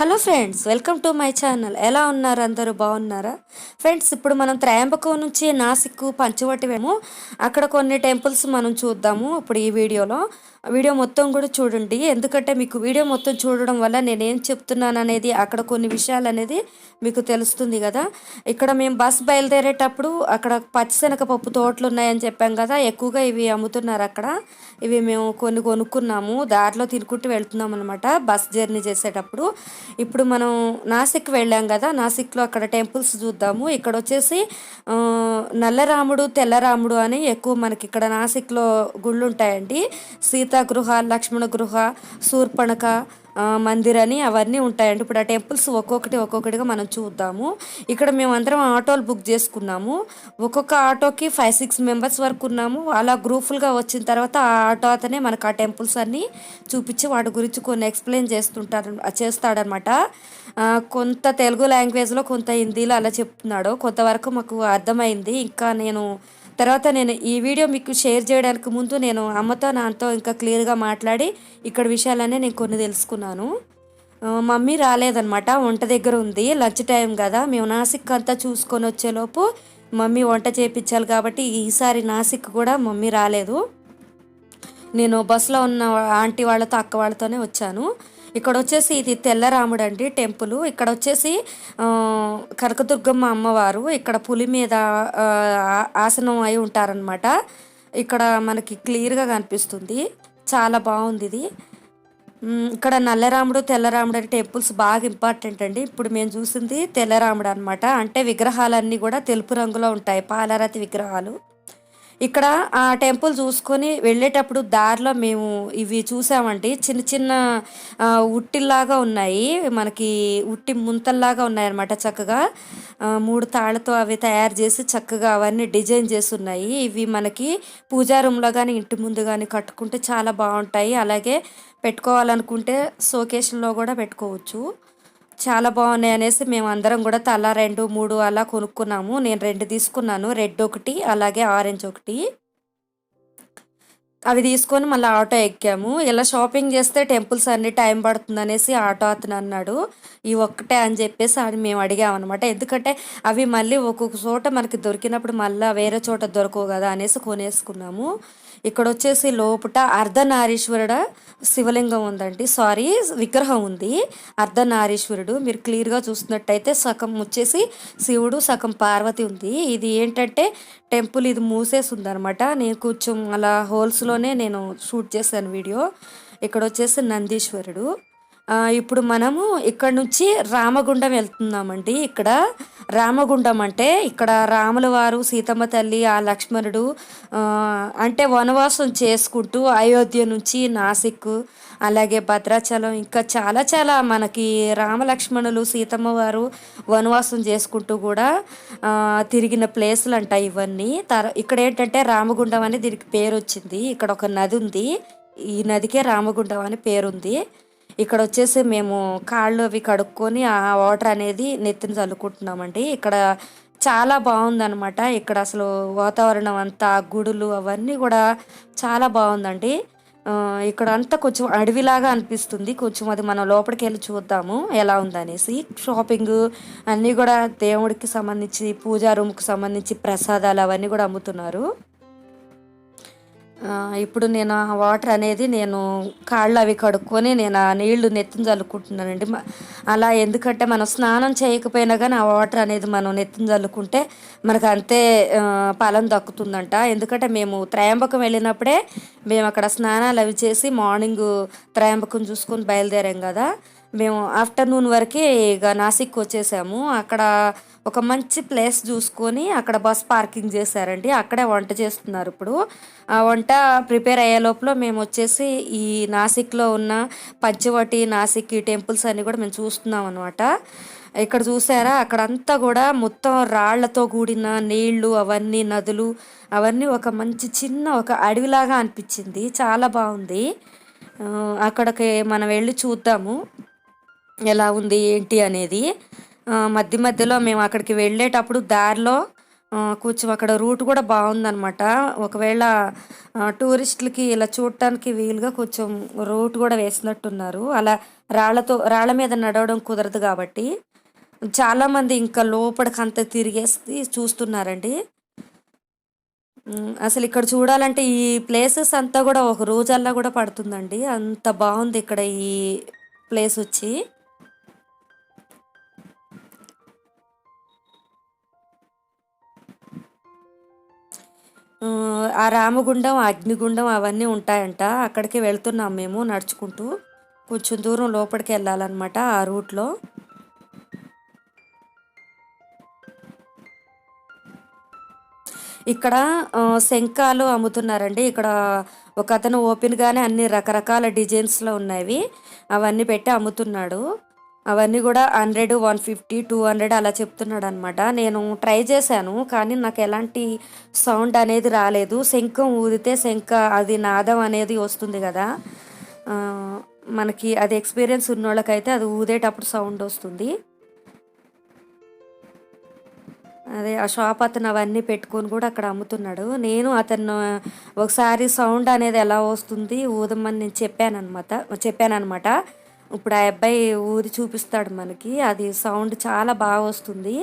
Hello friends welcome to my channel. ఎలా ఉన్నారు? అందరూ బాగున్నారా? ఫ్రెండ్స్ ఇప్పుడు మనం త్రయంబకం నుంచి నాసిక్ పంచవటి మేము అక్కడ కొన్ని టెంపుల్స్ మనం చూద్దాము ఇప్పుడు ఈ వీడియోలో. వీడియో మొత్తం కూడా చూడండి. ఎందుకంటే మీకు వీడియో మొత్తం చూడడం వల్ల నేను ఏం చెప్తున్నాను అనేది అక్కడ కొన్ని విషయాలు అనేది మీకు తెలుస్తుంది కదా. ఇక్కడ మేము బస్ బయలుదేరేటప్పుడు అక్కడ పచ్చిశనగపప్పు తోటలు ఉన్నాయని చెప్పాం కదా ఎక్కువగా ఇవి అమ్ముతున్నారు అక్కడ. ఇవి మేము కొన్ని కొనుక్కున్నాము దారిలో తినుకుంటూ వెళ్తున్నాం అనమాట బస్ జర్నీ చేసేటప్పుడు. ఇప్పుడు మనం నాసిక్ వెళ్ళాం కదా నాసిక్లో అక్కడ టెంపుల్స్ చూద్దాము. ఇక్కడ వచ్చేసి నల్లరాముడు తెల్లరాముడు అని ఎక్కువ మనకి ఇక్కడ నాసిక్లో గుళ్ళు ఉంటాయండి సీతాగృహ లక్ష్మణ గృహ శూర్పణక మందిర్ అని అవన్నీ ఉంటాయండి. ఇప్పుడు ఆ టెంపుల్స్ ఒక్కొక్కటి ఒక్కొక్కటిగా మనం చూద్దాము. ఇక్కడ మేము అందరం ఆటోలు బుక్ చేసుకున్నాము. ఒక్కొక్క ఆటోకి ఫైవ్ సిక్స్ మెంబర్స్ వరకు ఉన్నాము. అలా గ్రూపులుగా వచ్చిన తర్వాత ఆ ఆటో అతనే మనకు ఆ టెంపుల్స్ అన్నీ చూపించి వాటి గురించి కొన్ని ఎక్స్ప్లెయిన్ చేస్తుంటారు చేస్తాడనమాట. కొంత తెలుగు లాంగ్వేజ్లో కొంత హిందీలో అలా చెప్తున్నాడు. కొంతవరకు మాకు అర్థమైంది. ఇంకా నేను తర్వాత నేను ఈ వీడియో మీకు షేర్ చేయడానికి ముందు నేను అమ్మతో నాన్నతో ఇంకా క్లియర్గా మాట్లాడి ఇక్కడ విషయాలనే నేను కొన్ని తెలుసుకున్నాను. మమ్మీ రాలేదనమాట వంట దగ్గర ఉంది లంచ్ టైం కదా మేము నాసిక్ అంతా చూసుకొని వచ్చేలోపు మమ్మీ వంట చేయించాలి కాబట్టి ఈసారి నాసిక్ కూడా మమ్మీ రాలేదు. నేను బస్సులో ఉన్న ఆంటీ వాళ్ళతో అక్క వాళ్ళతోనే వచ్చాను. ఇక్కడ వచ్చేసి ఇది తెల్లరాముడు అండి టెంపుల్. ఇక్కడ వచ్చేసి కనకదుర్గమ్మ అమ్మవారు ఇక్కడ పులి మీద ఆసనం అయి ఉంటారనమాట ఇక్కడ మనకి క్లియర్గా కనిపిస్తుంది. చాలా బాగుంది ఇది. ఇక్కడ నల్లరాముడు తెల్లరాముడు అనే టెంపుల్స్ బాగా ఇంపార్టెంట్ అండి. ఇప్పుడు మేము చూసింది తెల్లరాముడు అనమాట అంటే విగ్రహాలన్నీ కూడా తెలుపు రంగులో ఉంటాయి. పాలరాతి విగ్రహాలు. ఇక్కడ ఆ టెంపుల్ చూసుకొని వెళ్ళేటప్పుడు దారిలో మేము ఇవి చూసామండి. చిన్న చిన్న ఉట్టిల్లాగా ఉన్నాయి. మనకి ఉట్టి ముంతల్లాగా ఉన్నాయి అనమాట చక్కగా మూడు తాళ్ళతో అవి తయారు చేసి చక్కగా అవన్నీ డిజైన్ చేసి ఉన్నాయి ఇవి మనకి పూజా రూమ్లో కానీ ఇంటి ముందు కానీ కట్టుకుంటే చాలా బాగుంటాయి. అలాగే పెట్టుకోవాలనుకుంటే సోకేషన్లో కూడా పెట్టుకోవచ్చు. చాలా బాగున్నాయి అనేసి మేము అందరం కూడా తలా రెండు మూడు అలా కొనుక్కున్నాము. నేను రెండు తీసుకున్నాను. రెడ్ ఒకటి అలాగే ఆరెంజ్ ఒకటి. అవి తీసుకొని మళ్ళీ ఆటో ఎక్కాము. ఇలా షాపింగ్ చేస్తే టెంపుల్స్ అన్ని టైం పడుతుంది అనేసి ఆటో అతను అన్నాడు. ఈ ఒక్కటే అని చెప్పేసి అని మేము అడిగామన్నమాట. ఎందుకంటే అవి మళ్ళీ ఒక్కొక్క చోట మనకి దొరికినప్పుడు మళ్ళీ వేరే చోట దొరకవు కదా అనేసి కొనేసుకున్నాము. ఇక్కడ వచ్చేసి లోపట అర్ధనారీశ్వరుడు శివలింగం ఉందండి. సారీ విగ్రహం ఉంది. అర్ధనారీశ్వరుడు మీరు క్లియర్గా చూసినట్టయితే సగం వచ్చేసి శివుడు సగం పార్వతి ఉంది. ఇది ఏంటంటే టెంపుల్ ఇది మూసేసి ఉందనమాట నేను కొంచెం అలా హోల్స్లోనే నేను షూట్ చేశాను వీడియో. ఇక్కడ వచ్చేసి నందీశ్వరుడు. ఇప్పుడు మనము ఇక్కడ నుంచి రామగుండం వెళ్తున్నామండి. ఇక్కడ రామగుండం అంటే ఇక్కడ రాముల వారు సీతమ్మ తల్లి ఆ లక్ష్మణుడు అంటే వనవాసం చేసుకుంటూ అయోధ్య నుంచి నాసిక్ అలాగే భద్రాచలం ఇంకా చాలా చాలా మనకి రామలక్ష్మణులు సీతమ్మ వారు వనవాసం చేసుకుంటూ కూడా తిరిగిన ప్లేసులు అంట ఇవన్నీ. తర ఇక్కడ ఏంటంటే రామగుండం అని దీనికి పేరు వచ్చింది ఇక్కడ ఒక నది ఉంది. ఈ నదికే రామగుండం అని పేరుంది. ఇక్కడ వచ్చేసి మేము కాళ్ళు అవి కడుక్కొని ఆ వాటర్ అనేది నెత్తిని చల్లుకుంటున్నామండి. ఇక్కడ చాలా బాగుందనమాట ఇక్కడ అసలు వాతావరణం అంతా గుడులు అవన్నీ కూడా చాలా బాగుందండి. ఇక్కడ అంతా కొంచెం అడవిలాగా అనిపిస్తుంది. కొంచెం అది మనం లోపలికి వెళ్ళి చూద్దాము ఎలా ఉందనేసి. షాపింగ్ అన్నీ కూడా దేవుడికి సంబంధించి పూజా రూమ్కి సంబంధించి ప్రసాదాలు అవన్నీ కూడా అమ్ముతున్నారు. ఇప్పుడు నేను ఆ వాటర్ అనేది నేను కాళ్ళు అవి కడుక్కొని నేను ఆ నీళ్ళు నెత్తిన చల్లుకుంటున్నానండి అలా ఎందుకంటే మనం స్నానం చేయకపోయినా కానీ ఆ వాటర్ అనేది మనం నెత్తిన చల్లుకుంటే మనకు అంతే ఫలం దక్కుతుందంట. ఎందుకంటే మేము త్రయంబకం వెళ్ళినప్పుడే మేము అక్కడ స్నానాలు అవి చేసి మార్నింగ్ త్రయంబకం చూసుకొని బయలుదేరాం కదా. మేము ఆఫ్టర్నూన్ వరకే ఇక నాసిక్ వచ్చేసాము. అక్కడ ఒక మంచి ప్లేస్ చూసుకొని అక్కడ బస్ పార్కింగ్ చేశారండి. అక్కడే వంట చేస్తున్నారు ఇప్పుడు. ఆ వంట ప్రిపేర్ అయ్యే లోపల మేము వచ్చేసి ఈ నాసిక్లో ఉన్న పంచవటి నాసిక్ ఈ టెంపుల్స్ అన్నీ కూడా మేము చూస్తున్నాం అనమాట ఇక్కడ చూసారా? అక్కడంతా కూడా మొత్తం రాళ్ళతో కూడిన నీళ్ళు అవన్నీ నదులు అవన్నీ ఒక మంచి చిన్న ఒక అడవిలాగా అనిపించింది. చాలా బాగుంది. అక్కడికి మనం వెళ్ళి చూద్దాము. ఎలా ఉంది ఏంటి అనేది మధ్య మధ్యలో మేము అక్కడికి వెళ్ళేటప్పుడు దారిలో కొంచెం అక్కడ రూట్ కూడా బాగుందనమాట ఒకవేళ టూరిస్టులకి ఇలా చూడటానికి వీలుగా కొంచెం రూట్ కూడా వేసినట్టున్నారు. అలా రాళ్ళతో రాళ్ళ మీద నడవడం కుదరదు కాబట్టి. చాలామంది ఇంకా లోపలికి అంత తిరిగేసి చూస్తున్నారండి. అసలు ఇక్కడ చూడాలంటే ఈ ప్లేసెస్ అంతా కూడా ఒక రోజల్లా కూడా పడుతుందండి. అంత బాగుంది ఇక్కడ ఈ ప్లేస్ వచ్చి. ఆ, రామగుండం అగ్నిగుండం అవన్నీ ఉంటాయంట. అక్కడికి వెళ్తున్నాం మేము నడుచుకుంటూ. కొంచెం దూరం లోపలికి వెళ్ళాలన్నమాట ఆ రూట్లో. ఇక్కడ శంఖాలు అమ్ముతున్నారండి. ఇక్కడ ఒక అతను ఓపెన్గానే అన్ని రకరకాల డిజైన్స్లో ఉన్నవి. అవన్నీ పెట్టి అమ్ముతున్నాడు. అవన్నీ కూడా hundred one fifty two hundred అలా చెప్తున్నాడు అనమాట నేను ట్రై చేశాను కానీ నాకు ఎలాంటి సౌండ్ అనేది రాలేదు. శంఖం ఊదితే శంఖ అది నాదం అనేది వస్తుంది కదా. మనకి అది ఎక్స్పీరియన్స్ ఉన్న వాళ్ళకైతే అది ఊదేటప్పుడు సౌండ్ వస్తుంది. అదే ఆ షాప్ అతను అవన్నీ పెట్టుకొని కూడా అక్కడ అమ్ముతున్నాడు. నేను అతను ఒకసారి సౌండ్ అనేది ఎలా వస్తుంది ఊదమని నేను చెప్పానమాట చెప్పానమాట ఇప్పుడు ఆ అబ్బాయి ఊది చూపిస్తాడు మనకి. అది సౌండ్ చాలా బాగా వస్తుంది.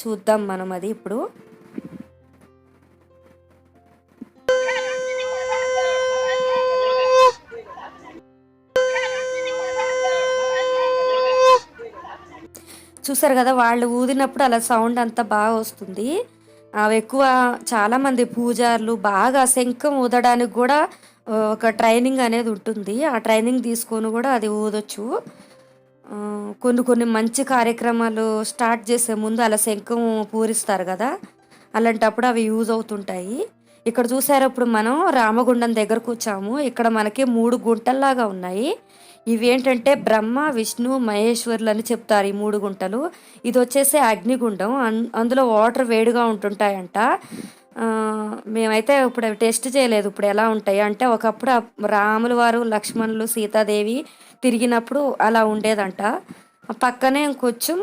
చూద్దాం మనం అది ఇప్పుడు. చూసారు కదా వాళ్ళు ఊదినప్పుడు అలా సౌండ్ అంతా బాగా వస్తుంది. అవి ఎక్కువ చాలామంది పూజారులు బాగా శంఖం ఊదడానికి కూడా ఒక ట్రైనింగ్ అనేది ఉంటుంది. ఆ ట్రైనింగ్ తీసుకొని కూడా అది ఊదొచ్చు కొన్ని కొన్ని మంచి కార్యక్రమాలు స్టార్ట్ చేసే ముందు అలా శంఖం పూరిస్తారు కదా అలాంటప్పుడు అవి యూజ్ అవుతుంటాయి. ఇక్కడ చూసారు ఇప్పుడు మనం రామగుండం దగ్గరకు వచ్చాము. ఇక్కడ మనకి మూడు గుంటల్లాగా ఉన్నాయి. ఇవి ఏంటంటే బ్రహ్మ విష్ణు మహేశ్వర్లు అని చెప్తారు ఈ మూడు గుంటలు. ఇది వచ్చేసి అగ్నిగుండం. అన్- అందులో వాటర్ వేడిగా ఉంటుంటాయంట. మేమైతే ఇప్పుడు టెస్ట్ చేయలేదు. ఇప్పుడు ఎలా ఉంటాయి? అంటే ఒకప్పుడు రాములు వారు లక్ష్మణులు సీతాదేవి తిరిగినప్పుడు అలా ఉండేదంట. పక్కనే కొంచెం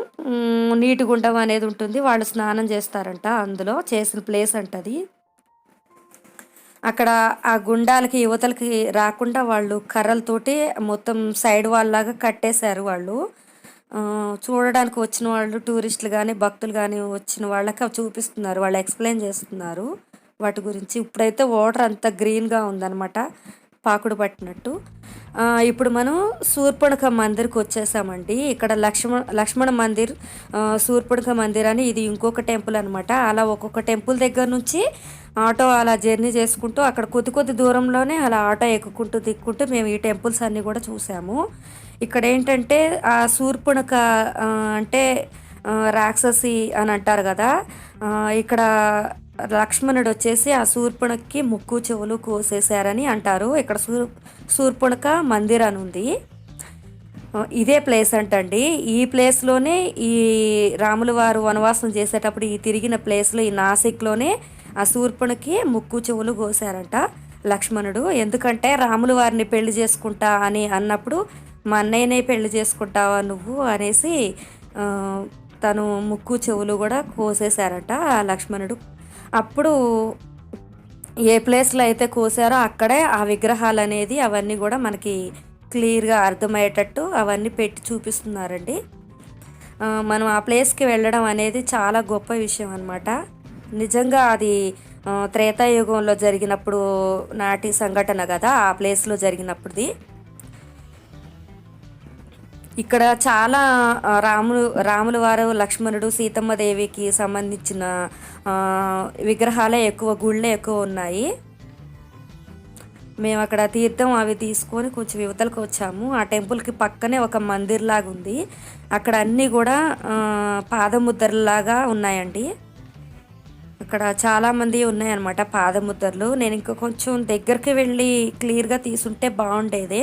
నీటి గుండం అనేది ఉంటుంది. వాళ్ళు స్నానం చేస్తారంట అందులో చేసిన ప్లేస్ అంటది అక్కడ ఆ గుండాలకి యువతలకి రాకుండా వాళ్ళు కర్రలతోటి మొత్తం సైడ్ వాళ్ళలాగా లాగా కట్టేశారు వాళ్ళు. చూడడానికి వచ్చిన వాళ్ళు టూరిస్టులు కానీ భక్తులు కానీ వచ్చిన వాళ్ళకి అవి చూపిస్తున్నారు. వాళ్ళు ఎక్స్ప్లెయిన్ చేస్తున్నారు వాటి గురించి. ఇప్పుడైతే వాటర్ అంతా గ్రీన్గా ఉందన్నమాట పాకుడు పట్టినట్టు. ఇప్పుడు మనం శూర్పణక మందిర్కి వచ్చేసామండి. ఇక్కడ లక్ష్మణ లక్ష్మణ మందిర్ శూర్పణక మందిర్ అని ఇది ఇంకొక టెంపుల్ అనమాట అలా ఒక్కొక్క టెంపుల్ దగ్గర నుంచి ఆటో అలా జర్నీ చేసుకుంటూ అక్కడ కొద్ది కొద్ది దూరంలోనే అలా ఆటో ఎక్కుకుంటూ దిక్కుంటూ మేము ఈ టెంపుల్స్ అన్నీ కూడా చూసాము. ఇక్కడ ఏంటంటే ఆ శూర్పుణక అంటే రాక్షసి అని అంటారు కదా ఇక్కడ లక్ష్మణుడు వచ్చేసి ఆ శూర్పుణకి ముక్కు చెవులు కోసేశారని అంటారు. ఇక్కడ శూర్ శూర్పుణక మందిర్ అని ఉంది. ఇదే ప్లేస్ అంటండి. ఈ ప్లేస్లోనే ఈ రాములు వారు వనవాసం చేసేటప్పుడు ఈ తిరిగిన ప్లేస్లో ఈ నాసిక్లోనే ఆ శూర్పుణకి ముక్కు చెవులు కోసారంట లక్ష్మణుడు. ఎందుకంటే రాములు వారిని పెళ్ళి చేసుకుంటా అని అన్నప్పుడు మా అన్నయ్యనే పెళ్ళి చేసుకుంటావా నువ్వు? అనేసి తను ముక్కు చెవులు కూడా కోసేశారట లక్ష్మణుడు. అప్పుడు ఏ ప్లేస్లో అయితే కోసారో అక్కడే ఆ విగ్రహాలు అనేది అవన్నీ కూడా మనకి క్లియర్గా అర్థమయ్యేటట్టు అవన్నీ పెట్టి చూపిస్తున్నారండి. మనం ఆ ప్లేస్కి వెళ్ళడం అనేది చాలా గొప్ప విషయం అనమాట నిజంగా అది త్రేతాయుగంలో జరిగినప్పుడు నాటి సంఘటన కదా ఆ ప్లేస్లో జరిగినప్పుడుది. ఇక్కడ చాలా రాములు రాముల వారు లక్ష్మణుడు సీతమ్మ దేవికి సంబంధించిన విగ్రహాలే ఎక్కువ గుళ్ళే ఎక్కువ ఉన్నాయి. మేము అక్కడ తీర్థం అవి తీసుకొని కొంచెం యువతలకు వచ్చాము. ఆ టెంపుల్కి పక్కనే ఒక మందిర్ లాగా ఉంది. అక్కడ అన్నీ కూడా పాదముద్రలాగా ఉన్నాయండి. అక్కడ చాలామంది ఉన్నాయన్నమాట పాదముద్రలు. నేను ఇంకా కొంచెం దగ్గరికి వెళ్ళి క్లియర్గా తీసుంటే బాగుండేది.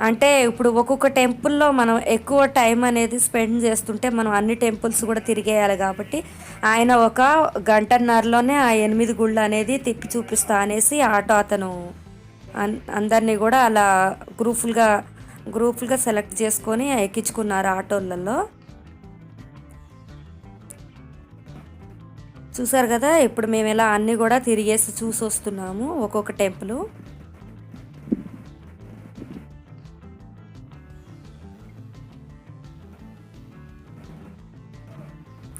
అంటే ఇప్పుడు ఒక్కొక్క టెంపుల్లో మనం ఎక్కువ టైం అనేది స్పెండ్ చేస్తుంటే మనం అన్ని టెంపుల్స్ కూడా తిరిగేయాలి కాబట్టి ఆయన ఒక గంటన్నరలోనే ఆ ఎనిమిది గుళ్ళు అనేది తిప్పి చూపిస్తా అనేసి ఆటో అతను అందరినీ కూడా అలా గ్రూపులుగా గ్రూపులుగా సెలెక్ట్ చేసుకొని ఎక్కించుకున్నారు ఆటోలలో. చూసారు కదా ఇప్పుడు మేము ఇలా అన్నీ కూడా తిరిగేసి చూసి వస్తున్నాము ఒక్కొక్క టెంపుల్.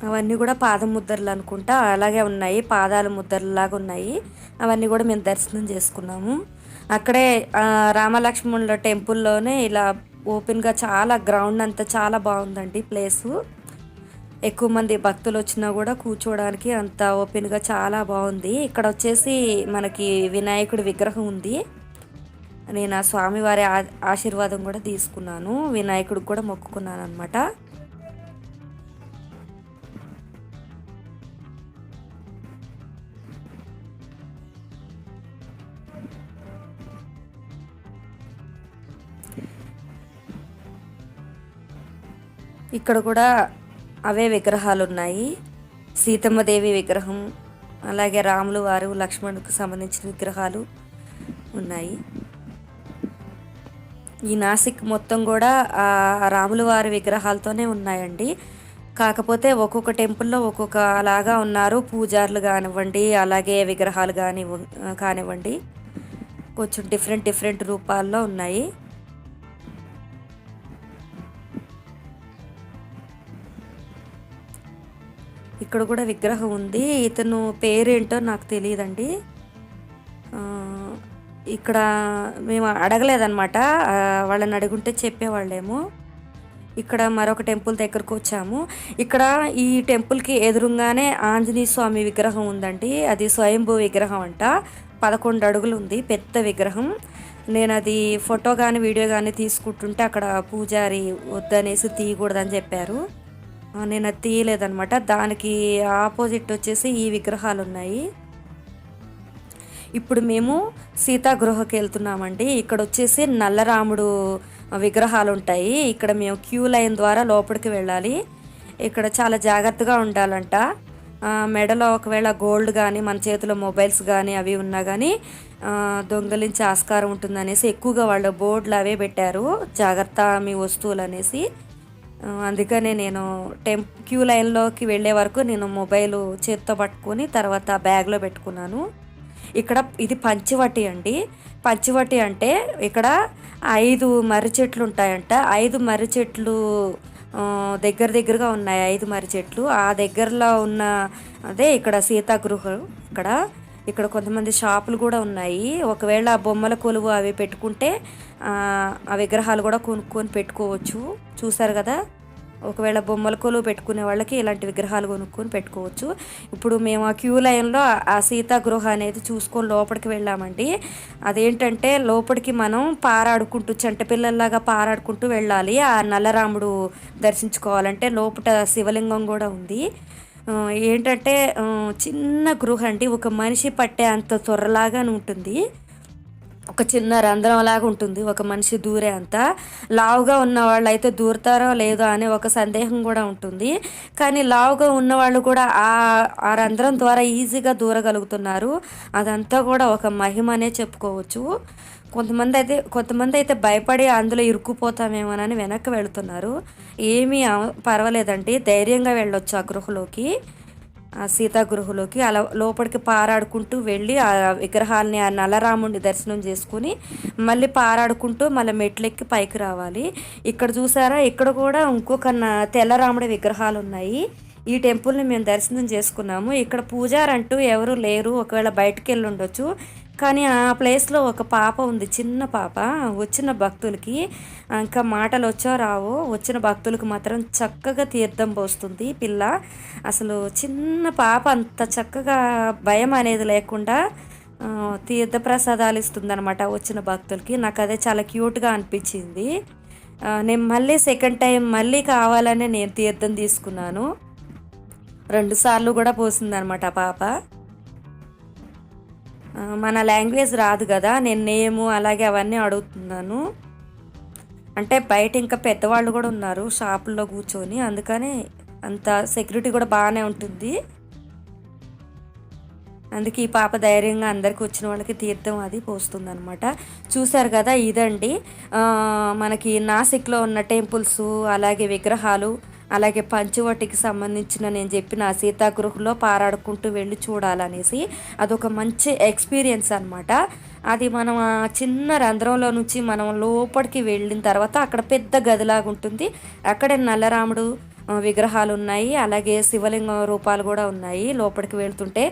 అవన్నీ కూడా పాదం ముద్దర్లు అనుకుంటా. అలాగే ఉన్నాయి పాదాల ముద్దర్లాగా ఉన్నాయి. అవన్నీ కూడా మేము దర్శనం చేసుకున్నాము. అక్కడే రామలక్ష్మణుల టెంపుల్లోనే ఇలా ఓపెన్గా చాలా గ్రౌండ్ అంతా చాలా బాగుందండి ప్లేసు. ఎక్కువ మంది భక్తులు వచ్చినా కూడా కూర్చోవడానికి అంత ఓపెన్గా చాలా బాగుంది. ఇక్కడ వచ్చేసి మనకి వినాయకుడి విగ్రహం ఉంది. నేను ఆ స్వామివారి ఆ- ఆశీర్వాదం కూడా తీసుకున్నాను. వినాయకుడికి కూడా మొక్కుకున్నాను అనమాట ఇక్కడ కూడా అవే విగ్రహాలు ఉన్నాయి సీతమ్మ దేవి విగ్రహం అలాగే రాములు వారు లక్ష్మణుకు సంబంధించిన విగ్రహాలు ఉన్నాయి. ఈ నాసిక్ మొత్తం కూడా ఆ రాముల వారి విగ్రహాలతోనే ఉన్నాయండి. కాకపోతే ఒక్కొక్క టెంపుల్లో ఒక్కొక్క అలాగా ఉన్నారు. పూజారులు కానివ్వండి అలాగే విగ్రహాలు కానివ్వ కానివ్వండి. కొంచెం డిఫరెంట్ డిఫరెంట్ రూపాల్లో ఉన్నాయి. ఇక్కడ కూడా విగ్రహం ఉంది. ఇతను పేరేంటో నాకు తెలియదండి. ఇక్కడ మేము అడగలేదన్నమాట. వాళ్ళని అడుగుంటే చెప్పేవాళ్ళేమో. ఇక్కడ మరొక టెంపుల్ దగ్గరకు వచ్చాము. ఇక్కడ ఈ టెంపుల్కి ఎదురుగానే ఆంజనేయ స్వామి విగ్రహం ఉందండి. అది స్వయంభూ విగ్రహం అంట. పదకొండు అడుగులు ఉంది. పెద్ద విగ్రహం. నేను అది ఫోటో కానీ వీడియో కానీ తీసుకుంటుంటే అక్కడ పూజారి వద్దనేసి తీయకూడదని చెప్పారు. నేను అది తీయలేదనమాట దానికి ఆపోజిట్ వచ్చేసి ఈ విగ్రహాలు ఉన్నాయి ఇప్పుడు మేము సీతాగృహకి వెళ్తున్నామండి. ఇక్కడ వచ్చేసి నల్లరాముడు విగ్రహాలు ఉంటాయి ఇక్కడ మేము క్యూ లైన్ ద్వారా లోపలికి వెళ్ళాలి. ఇక్కడ చాలా జాగ్రత్తగా ఉండాలంట. మెడలో ఒకవేళ గోల్డ్ కానీ మన చేతిలో మొబైల్స్ కానీ అవి ఉన్నా కానీ దొంగలించే ఆస్కారం ఉంటుందనేసి ఎక్కువగా వాళ్ళు బోర్డులు అవే పెట్టారు. జాగ్రత్త మీ వస్తువులు అనేసి అందుకనే నేను టెం క్యూ లైన్లోకి వెళ్ళే వరకు నేను మొబైల్ చేత్తో పట్టుకొని తర్వాత బ్యాగ్లో పెట్టుకున్నాను. ఇక్కడ ఇది పంచివటి అండి. పంచివటి అంటే ఇక్కడ ఐదు మర్రి చెట్లు ఉంటాయంట. ఐదు మర్రి చెట్లు దగ్గర దగ్గరగా ఉన్నాయి ఐదు మర్రి చెట్లు. ఆ దగ్గరలో ఉన్న అదే ఇక్కడ సీతాగృహం ఇక్కడ ఇక్కడ కొంతమంది షాపులు కూడా ఉన్నాయి. ఒకవేళ బొమ్మల కొలువు అవి పెట్టుకుంటే ఆ, విగ్రహాలు కూడా కొనుక్కొని పెట్టుకోవచ్చు. చూసారు కదా? ఒకవేళ బొమ్మల కొలువు పెట్టుకునే వాళ్ళకి ఇలాంటి విగ్రహాలు కొనుక్కొని పెట్టుకోవచ్చు. ఇప్పుడు మేము ఆ క్యూ లైన్లో ఆ సీతాగృహ అనేది చూసుకొని లోపలికి వెళ్ళామండి. అదేంటంటే లోపలికి మనం పారాడుకుంటూ చెంట పిల్లల్లాగా పారాడుకుంటూ వెళ్ళాలి. ఆ నల్లరాముడు దర్శించుకోవాలంటే లోపల శివలింగం కూడా ఉంది. ఏంటంటే చిన్న గృహ అండి ఒక మనిషి పట్టే అంత త్వరలాగానే ఉంటుంది. ఒక చిన్న రంధ్రం లాగా ఉంటుంది ఒక మనిషి దూరే అంత. లావుగా ఉన్న వాళ్ళు అయితే దూరతారో లేదో అనే ఒక సందేహం కూడా ఉంటుంది. కానీ లావుగా ఉన్న వాళ్ళు కూడా ఆ ఆ రంధ్రం ద్వారా ఈజీగా దూరగలుగుతున్నారు. అదంతా కూడా ఒక మహిమనే చెప్పుకోవచ్చు. కొంతమంది అయితే కొంతమంది అయితే భయపడి అందులో ఇరుక్కుపోతామేమోనని వెనక్కి వెళుతున్నారు. ఏమీ పర్వాలేదండి. ధైర్యంగా వెళ్ళొచ్చు ఆ గృహలోకి. ఆ సీతాగృహలోకి అలా లోపలికి పారాడుకుంటూ వెళ్ళి ఆ విగ్రహాల్ని ఆ నల్లరాముడిని దర్శనం చేసుకుని మళ్ళీ పారాడుకుంటూ మళ్ళీ మెట్లెక్కి పైకి రావాలి. ఇక్కడ చూసారా? ఇక్కడ కూడా ఇంకొక తెల్లరాముడి విగ్రహాలు ఉన్నాయి ఈ టెంపుల్ని మేము దర్శనం చేసుకున్నాము. ఇక్కడ పూజారంటూ ఎవరు లేరు. ఒకవేళ బయటికి వెళ్ళి ఉండొచ్చు. కానీ ఆ ప్లేస్లో ఒక పాప ఉంది చిన్న పాప. వచ్చిన భక్తులకి ఇంకా మాటలు వచ్చో రావో వచ్చిన భక్తులకు మాత్రం చక్కగా తీర్థం పోస్తుంది పిల్ల. అసలు చిన్న పాప అంత చక్కగా భయం అనేది లేకుండా తీర్థ ప్రసాదాలు ఇస్తుందనమాట వచ్చిన భక్తులకి. నాకు అదే చాలా క్యూట్గా అనిపించింది. నేను మళ్ళీ సెకండ్ టైం మళ్ళీ కావాలనే నేను తీర్థం తీసుకున్నాను. రెండుసార్లు కూడా పోసిందనమాట ఆ పాప. మన లాంగ్వేజ్ రాదు కదా నేను నేము అలాగే అవన్నీ అడుగుతున్నాను. అంటే బయట ఇంకా పెద్దవాళ్ళు కూడా ఉన్నారు షాపుల్లో కూర్చొని అందుకని అంత సెక్యూరిటీ కూడా బాగానే ఉంటుంది. అందుకే ఈ పాప ధైర్యంగా అందరికి వచ్చిన వాళ్ళకి తీర్థం అది పోస్తుంది అనమాట చూశారు కదా ఇదండి. మనకి నాసిక్లో ఉన్న టెంపుల్స్ అలాగే విగ్రహాలు అలాగే పంచవటికి సంబంధించిన నేను చెప్పిన సీతాగృహంలో పారాడుకుంటూ వెళ్ళి చూడాలనేసి అదొక మంచి ఎక్స్పీరియన్స్ అనమాట అది మనం ఆ చిన్న రంధ్రంలో నుంచి మనం లోపలికి వెళ్ళిన తర్వాత అక్కడ పెద్ద గదిలాగా ఉంటుంది అక్కడే నల్లరాముడు విగ్రహాలు ఉన్నాయి అలాగే శివలింగ రూపాలు కూడా ఉన్నాయి. లోపలికి వెళ్తుంటే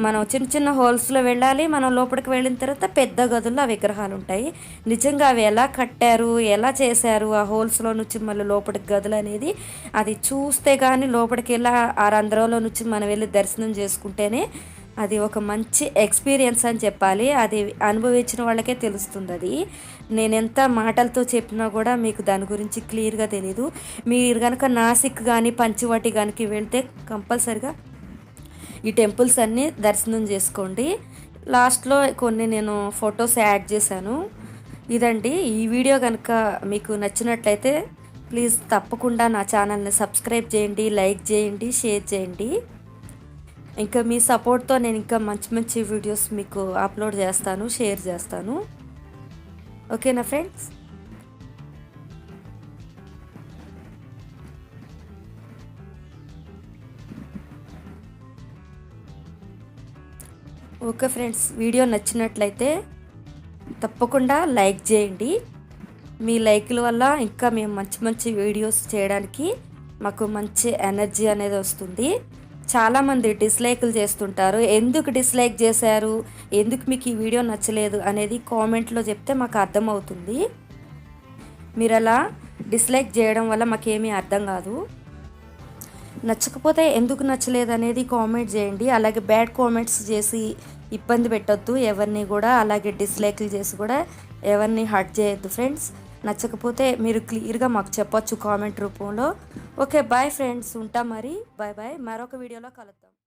మనం చిన్న చిన్న హోల్స్లో వెళ్ళాలి. మనం లోపలికి వెళ్ళిన తర్వాత పెద్ద గదుల్లో ఆ విగ్రహాలు ఉంటాయి నిజంగా అవి ఎలా కట్టారు? ఎలా చేశారు? ఆ హోల్స్లో నుంచి మళ్ళీ లోపలికి గదులు అనేది అది చూస్తే కానీ లోపలికి వెళ్ళి ఆ రంధ్రంలో నుంచి మనం వెళ్ళి దర్శనం చేసుకుంటేనే అది ఒక మంచి ఎక్స్పీరియన్స్ అని చెప్పాలి. అది అనుభవించిన వాళ్ళకే తెలుస్తుంది అది నేను ఎంత మాటలతో చెప్పినా కూడా మీకు దాని గురించి క్లియర్గా తెలీదు. మీరు కనుక నాసిక్ కానీ పంచవటి కానీ వెళ్తే కంపల్సరిగా ఈ టెంపుల్స్ అన్నీ దర్శనం చేసుకోండి. లాస్ట్లో కొన్ని నేను ఫొటోస్ యాడ్ చేశాను. ఇదండి. ఈ వీడియో కనుక మీకు నచ్చినట్లయితే ప్లీజ్ తప్పకుండా నా ఛానల్ని సబ్స్క్రైబ్ చేయండి లైక్ చేయండి షేర్ చేయండి. ఇంకా మీ సపోర్ట్తో నేను ఇంకా మంచి మంచి వీడియోస్ మీకు అప్లోడ్ చేస్తాను షేర్ చేస్తాను. ఓకేనా ఫ్రెండ్స్? ఓకే ఫ్రెండ్స్ వీడియో నచ్చినట్లయితే తప్పకుండా లైక్ చేయండి. మీ లైక్ల వల్ల ఇంకా మేము మంచి మంచి వీడియోస్ చేయడానికి మాకు మంచి ఎనర్జీ అనేది వస్తుంది. చాలామంది డిస్లైక్లు చేస్తుంటారు. ఎందుకు డిస్లైక్ చేశారు? ఎందుకు మీకు ఈ వీడియో నచ్చలేదు? అనేది కామెంట్లో చెప్తే మాకు అర్థమవుతుంది. మీరు అలా డిస్లైక్ చేయడం వల్ల మాకేమీ అర్థం కాదు. నచ్చకపోతే ఎందుకు నచ్చలేదు అనేది కామెంట్ చేయండి. అలాగే బ్యాడ్ కామెంట్స్ చేసి ఇబ్బంది పెట్టొద్దు. ఎవరిని కూడా అలాగే డిస్లైక్లు చేసి కూడా ఎవరిని హర్ట్ చేయొద్దు ఫ్రెండ్స్. నచ్చకపోతే మీరు క్లియర్గా మాకు చెప్పొచ్చు కామెంట్ రూపంలో. Okay bye friends. ఉంటాం మరి. Bye bye. మరొక వీడియోలో కలుద్దాం.